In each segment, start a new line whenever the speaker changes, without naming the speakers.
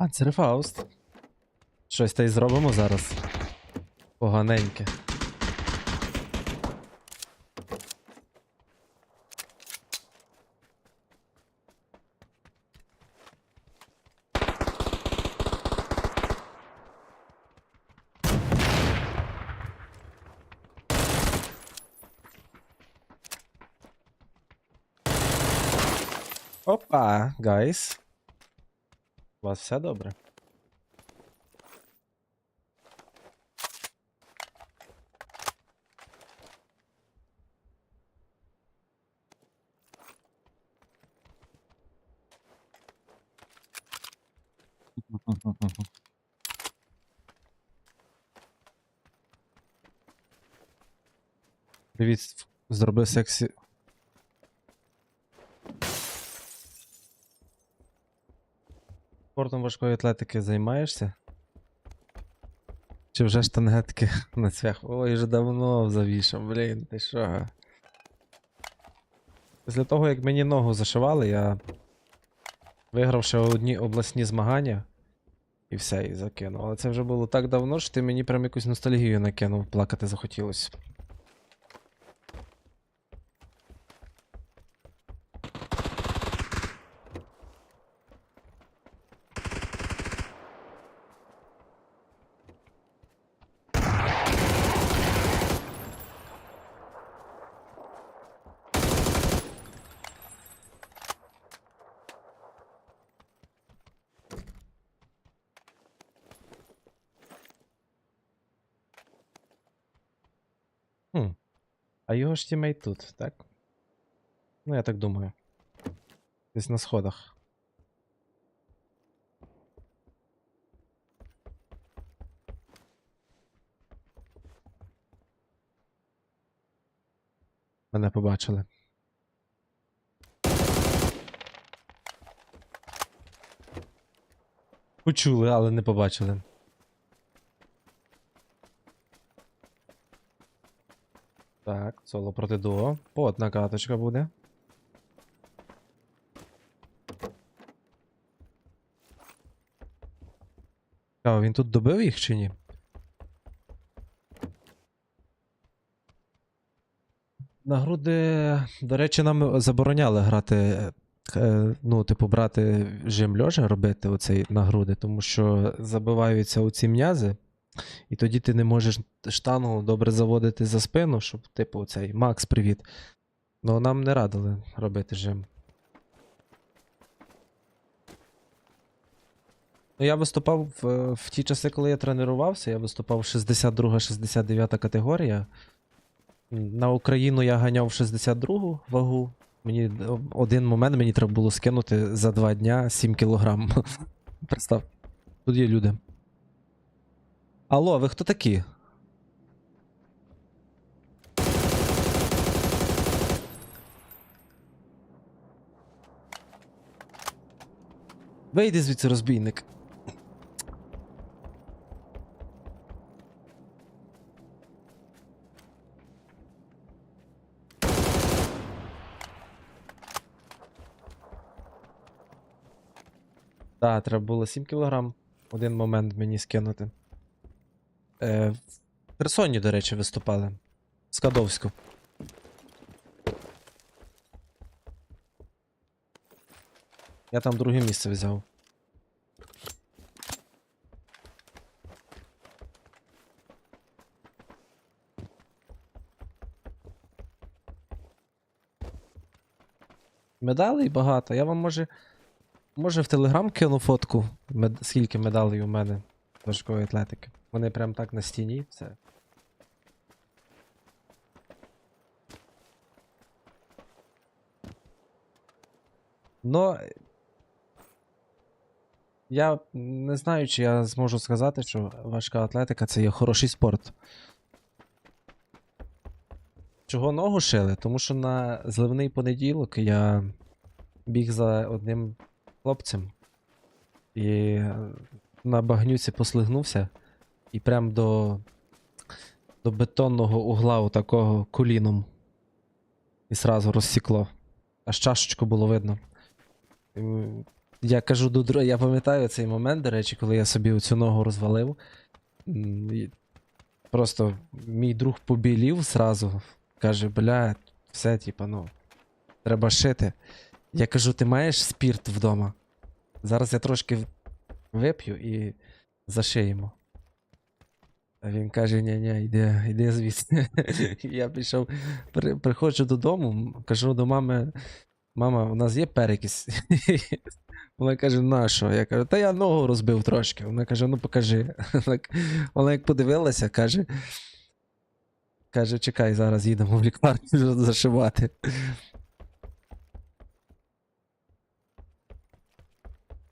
Панцерфауст. Щось та й зробимо зараз. Поганеньке. Опа, гайс. Вас все добре? Привіт, зроби сексі. Спортом важкої атлетики займаєшся? Чи вже штангетки на цвях? Ой, вже давно завішав, блін, ти що? Після того, як мені ногу зашивали, я виграв ще одні обласні змагання і все, і закинув. Але це вже було так давно, що ти мені прям якусь ностальгію накинув, плакати захотілося. Хм. А його ж тут, так? Ну, я так думаю. Десь на сходах. Мене побачили. Почули, але не побачили. Так, соло проти дуо. По одна каточка буде. А, він тут добив їх чи ні? На груди, до речі, нам забороняли грати, е, ну, типу, брати жим льожа, робити оцей на груди, тому що забиваються оці м'язи, і тоді ти не можеш штангу добре заводити за спину, щоб, типу, цей Макс, привіт. Ну, нам не радили робити жим. Ну, я виступав в, в ті часи, коли я тренувався, я виступав 62-69 категорія. На Україну я ганяв 62 вагу. Мені один момент мені треба було скинути за два дня 7 кілограм. Представ. Тут є люди. Алло, ви хто такі? Вийди звідси, розбійник. Так, треба було 7 кілограм. Один момент мені скинути. Е, в Херсоні, до речі, виступали. Скадовську. Я там друге місце взяв. Медалей багато. Я вам може. Може в Телеграм кину фотку, мед... скільки медалей у мене з важкої атлетики. Вони прям так на стіні, все. Но я не знаю, чи я зможу сказати, що важка атлетика це є хороший спорт. Чого ногу шили? Тому що на зливний понеділок я біг за одним хлопцем і е, на багнюці послигнувся і прям до, до бетонного угла такого коліном. І сразу розсікло. Аж чашечку було видно. Я кажу до я пам'ятаю цей момент, до речі, коли я собі оцю ногу розвалив. Просто мій друг побілів зразу. Каже, бля, все, типа, ну, треба шити. Я кажу, ти маєш спірт вдома? Зараз я трошки вип'ю і зашиємо. А він каже: ні ні йди, йди звідси. я пішов, при, приходжу додому, кажу до мами: мама, у нас є перекис. Вона каже, на що? Я кажу, та я ногу розбив трошки. Вона каже, ну покажи. Вона як подивилася, каже. Каже, чекай, зараз їдемо в лікарню зашивати.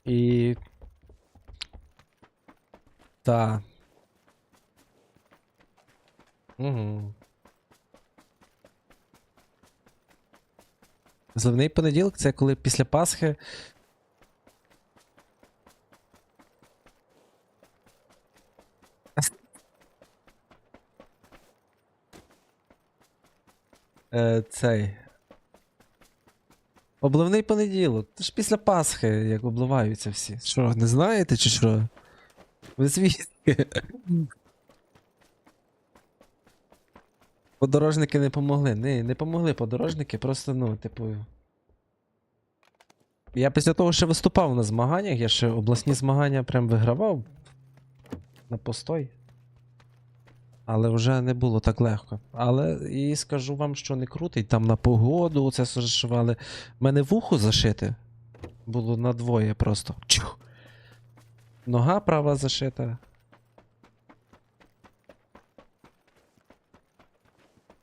І. Та. Угу. Зливний понеділок це коли після Пасхи. Е, цей. Обливний понеділок. Це ж після Пасхи, як обливаються всі. Що, не знаєте чи що? Ви звідки? Подорожники не помогли. Не, не помогли подорожники, просто, ну, типу. Я після того ще виступав на змаганнях, я ще обласні змагання прям вигравав на постой. Але вже не було так легко. Але і скажу вам, що не крутить, там на погоду це зашивали. Мене вухо зашите. Було на двоє просто. Чух. Нога права зашита.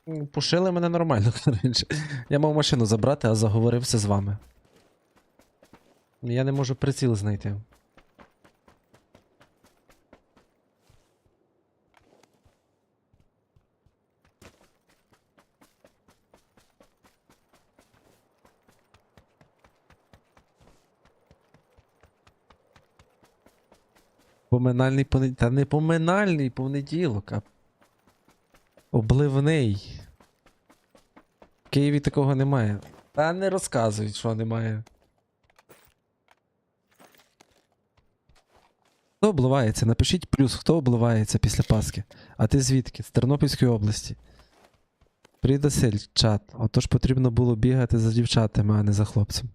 М, Пошили мене нормально, коротше. Я мав машину забрати, а заговорився з вами. Я не можу приціл знайти. Поминальний понеділок. Та не поминальний понеділок, а обливний. В Києві такого немає. Та не розказують, що немає. Хто обливається? Напишіть плюс, хто обливається після Пасхи. А ти звідки? З Тернопільської області. Привіт, чат. Отож потрібно було бігати за дівчатами, а не за хлопцем.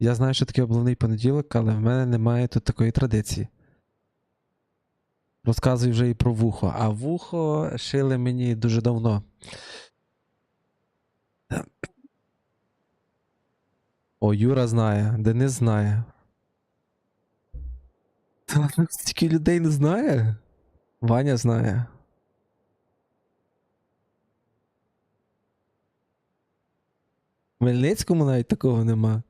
Я знаю, що таке обливний понеділок, але в мене немає тут такої традиції. Розказую вже і про вухо. А вухо шили мені дуже давно. О, Юра знає, Денис знає. Та ну, стільки людей не знає. Ваня знає. В Хмельницькому навіть такого нема.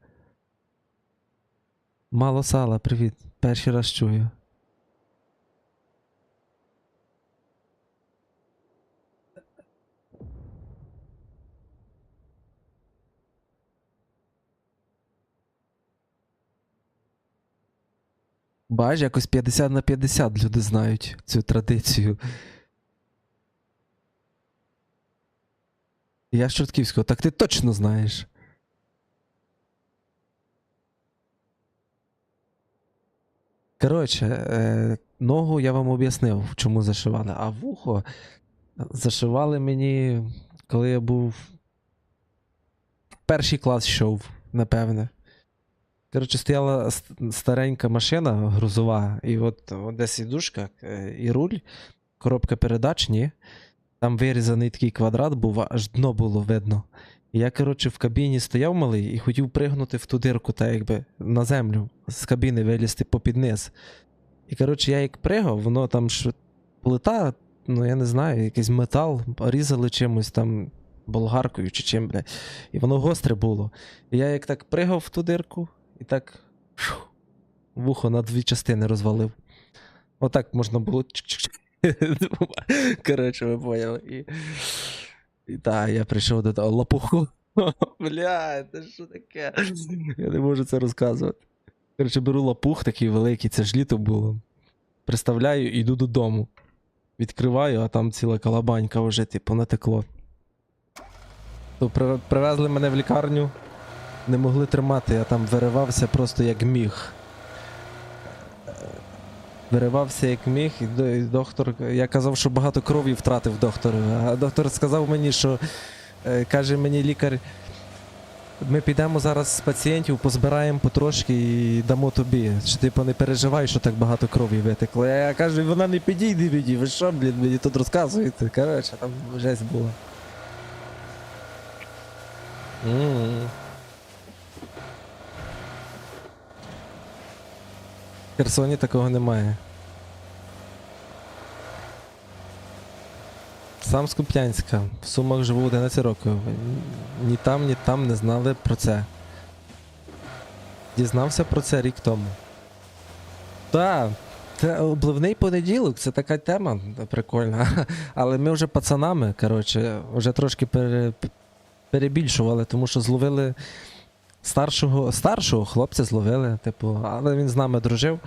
Мало сала, привіт. Перший раз чую. Бач, якось 50 на 50 люди знають цю традицію. Я з Чортківського, так ти точно знаєш. Коротше, е, ногу я вам об'яснив, чому зашивали, а вухо зашивали мені, коли я був. Перший клас йшов, напевне. Коротше, стояла старенька машина грузова, і от, десь сідушка, е, і руль, коробка передач, ні. Там вирізаний такий квадрат був, аж дно було видно. Я, коротше, в кабіні стояв малий і хотів пригнути в ту дирку, так якби на землю, з кабіни вилізти попід низ. І, коротше, я як пригав, воно там ж плита, ну я не знаю, якийсь метал, різали чимось там болгаркою чи чим, бля. І воно гостре було. І я як так пригав в ту дирку, і так фу, вухо на дві частини розвалив. Отак можна було. Коротше, ви поняли. І, так, я прийшов до того лопуху. Бля, це що таке? Я не можу це розказувати. Коротше, беру лопух такий великий, це ж літо було. Представляю, і йду додому. Відкриваю, а там ціла калабанька вже, типу, натекло. То привезли мене в лікарню, не могли тримати, я там виривався просто як міг. Виривався як міг, і доктор. Я казав, що багато крові втратив доктор. А доктор сказав мені, що е, каже мені лікар. Ми підемо зараз з пацієнтів, позбираємо потрошки і дамо тобі. Що типу не переживай, що так багато крові витекло. Я кажу, вона не підійде мені. Ви що, блін, мені тут розказуєте? Коротше, там жесть була. М. Херсоні такого немає. Сам з Куп'янська. В Сумах живу 11 років. Ні там, ні там не знали про це. Дізнався про це рік тому. Так, це обливний понеділок, це така тема прикольна. Але ми вже пацанами, коротше, вже трошки пере, перебільшували, тому що зловили старшого, старшого хлопця зловили, типу, але він з нами дружив.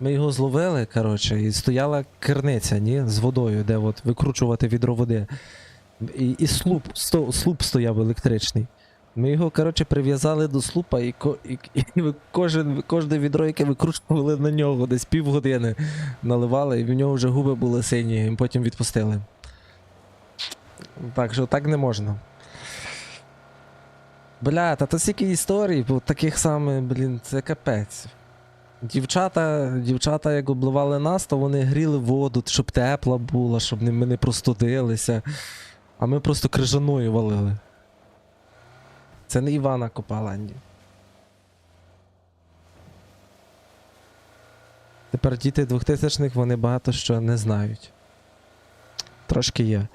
Ми його зловили, коротше, і стояла керниця, ні, з водою, де от викручувати відро води. І, і слуп, сто, слуп стояв електричний. Ми його, коротше, прив'язали до слупа, і, ко, і, і кожен, кожне відро, яке викручували на нього, десь півгодини наливали, і в нього вже губи були сині, і потім відпустили. Так що так не можна. Бля, та то стільки історій, бо таких саме, блін, це капець. Дівчата, дівчата, як обливали нас, то вони гріли воду, щоб тепла була, щоб ми не простудилися. А ми просто крижаною валили. Це не Івана копала, ні. Тепер діти 2000-х вони багато що не знають. Трошки є.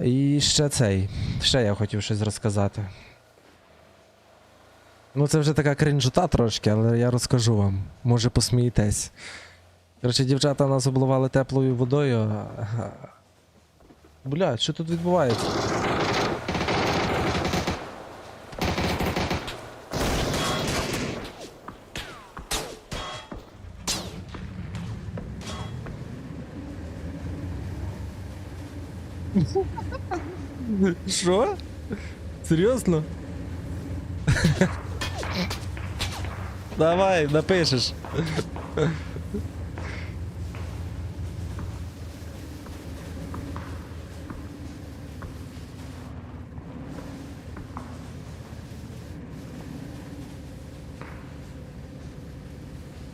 І ще цей. Ще я хотів щось розказати. Ну, це вже така кринжута трошки, але я розкажу вам. Може посмієтесь. Коротше, дівчата нас обливали теплою водою. а- Бля, що тут відбувається? Що? Серйозно? Давай, напишеш.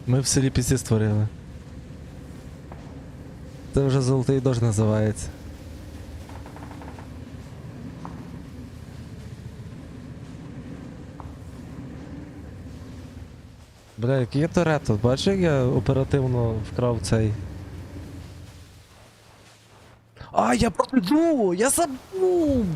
Ми в селі пісі створили. Це вже золотий дощ називається. Бля, який є Торетто? Бачиш, як я оперативно вкрав цей. А, я пройду! Я забув!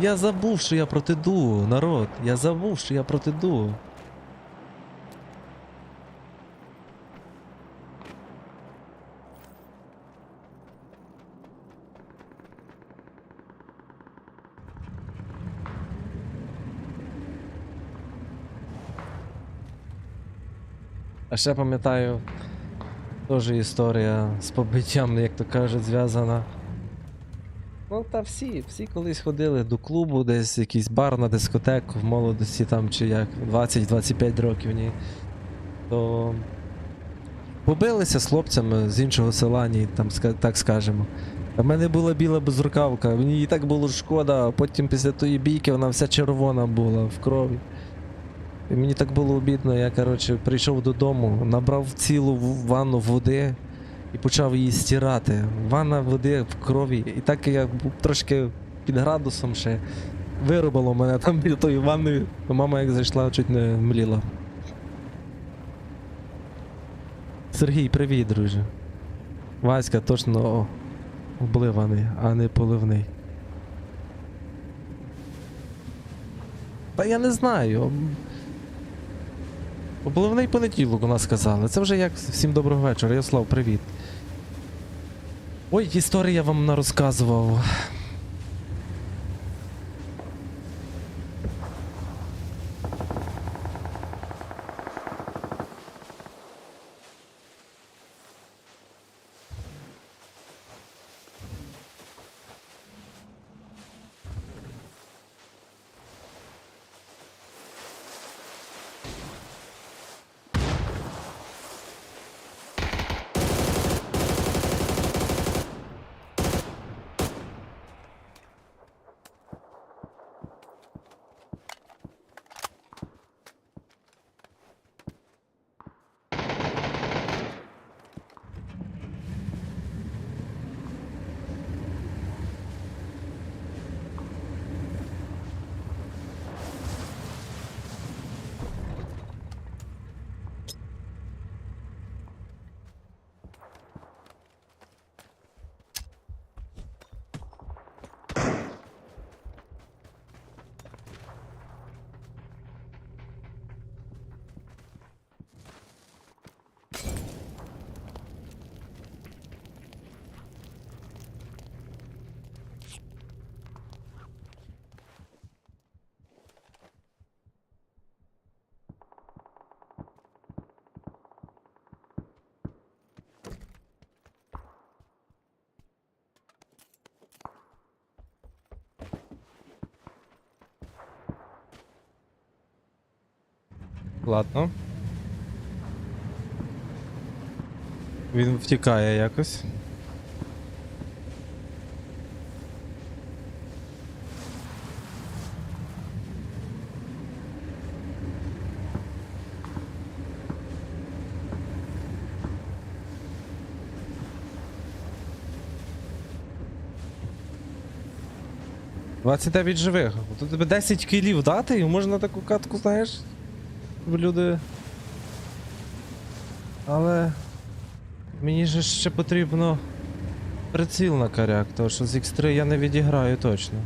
Я забув, що я проти дуо, народ. Я забув, що я проти дуо. Ще пам'ятаю, теж історія з побиттям, як то кажуть, зв'язана. Ну, та всі, всі колись ходили до клубу, десь якийсь бар на дискотеку в молодості там чи як 20-25 років ні. То побилися з хлопцями з іншого села, ні, там, так скажемо. В мене була біла безрукавка, мені її так було шкода, а потім після тої бійки вона вся червона була в крові. І мені так було обідно, я, коротше, прийшов додому, набрав цілу ванну води і почав її стирати. Ванна води в крові. І так я був трошки під градусом ще виробило мене там біля тої ванни. Мама як зайшла, чуть не мліла. Сергій, привіт, друже. Васька точно обливаний, а не поливний. Та я не знаю. Обливний понеділок у нас сказали. Це вже як всім доброго вечора. Яслав, привіт. Ой, історії я вам нарозказував. Ладно. Він втікає якось. Двадцять дев'ять живих. Тут тебе 10 кілів дати і можна таку катку, знаєш? Люди. Але. Мені же ще потрібно приціл на коряк, тому що з X3 я не відіграю точно.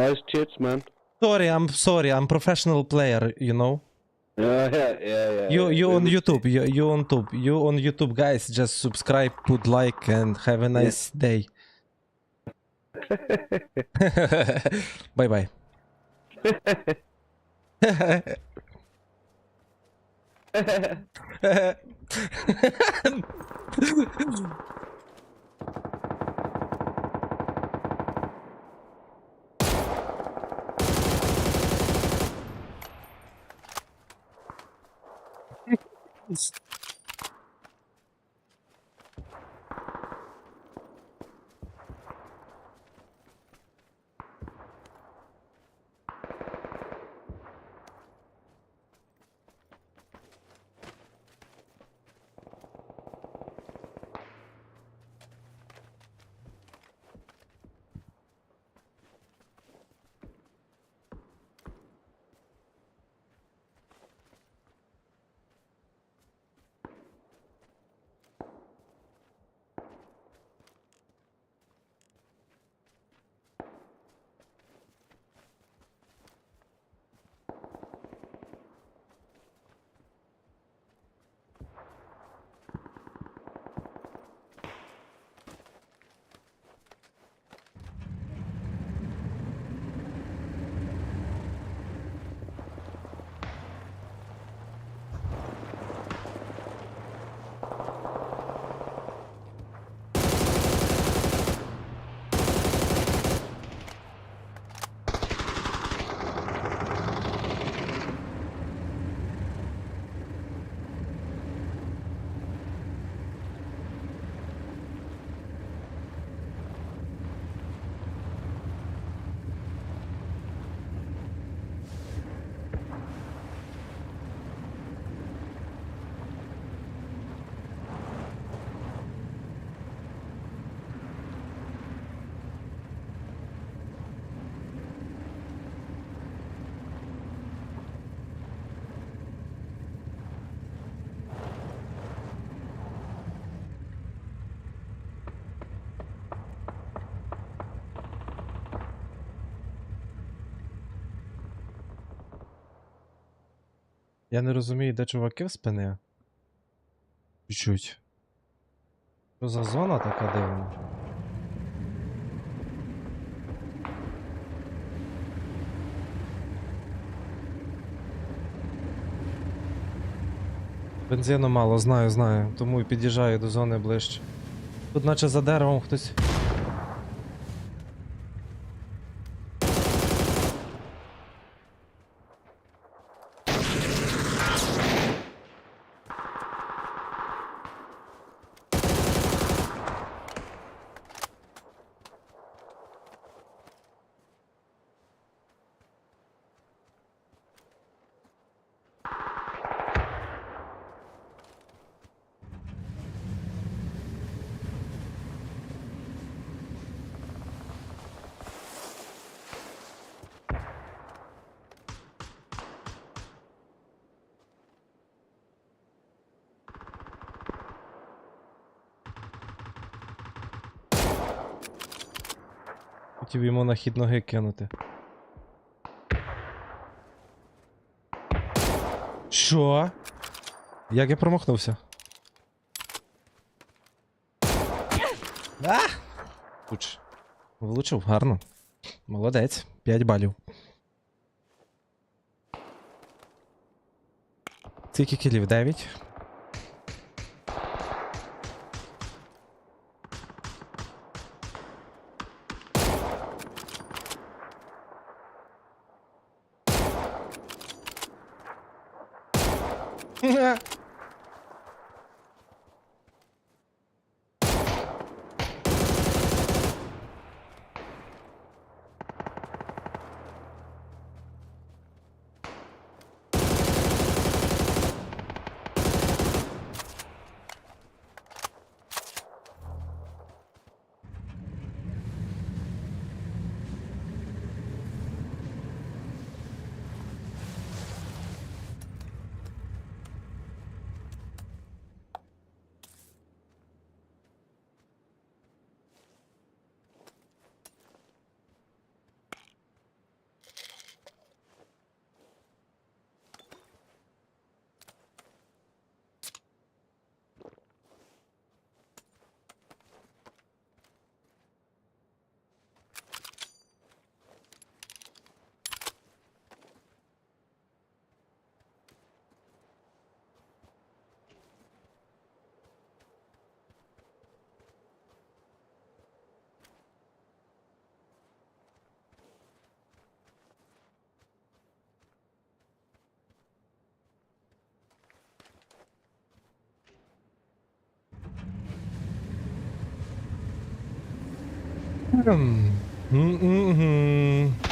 Nice tits, man.
Sorry, I'm sorry, I'm professional player, you know.
Yeah, yeah, yeah, yeah.
You you on YouTube, you, you on YouTube, you on YouTube, guys. Just subscribe, put like, and have a nice day. bye bye. Mountains Я не розумію, де чуваки в спини. Чуть-чуть. Що за зона така дивна? Бензину мало, знаю, знаю, тому і під'їжджаю до зони ближче. Тут наче за деревом хтось. Хотів йому на хід ноги кинути. Що? Як я промахнувся? А! Уч. Влучив, гарно. Молодець. 5 балів. Скільки кілів? 9. Yeah. Mm-hmm. mm-hmm.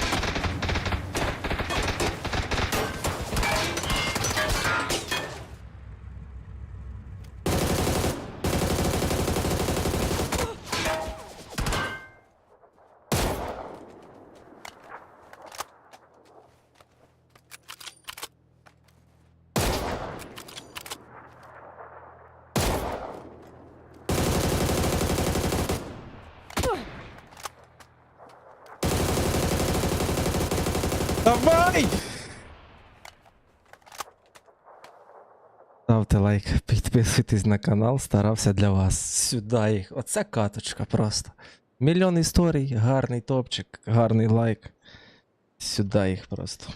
Давай! Ставте лайк, підписуйтесь на канал, старався для вас. Сюди їх. Оце каточка просто. Мільйон історій, гарний топчик, гарний лайк. Сюди їх просто.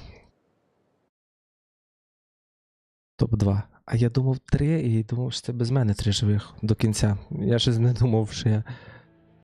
Топ-2. А я думав три і думав, що це без мене три живих до кінця. Я щось не думав, що я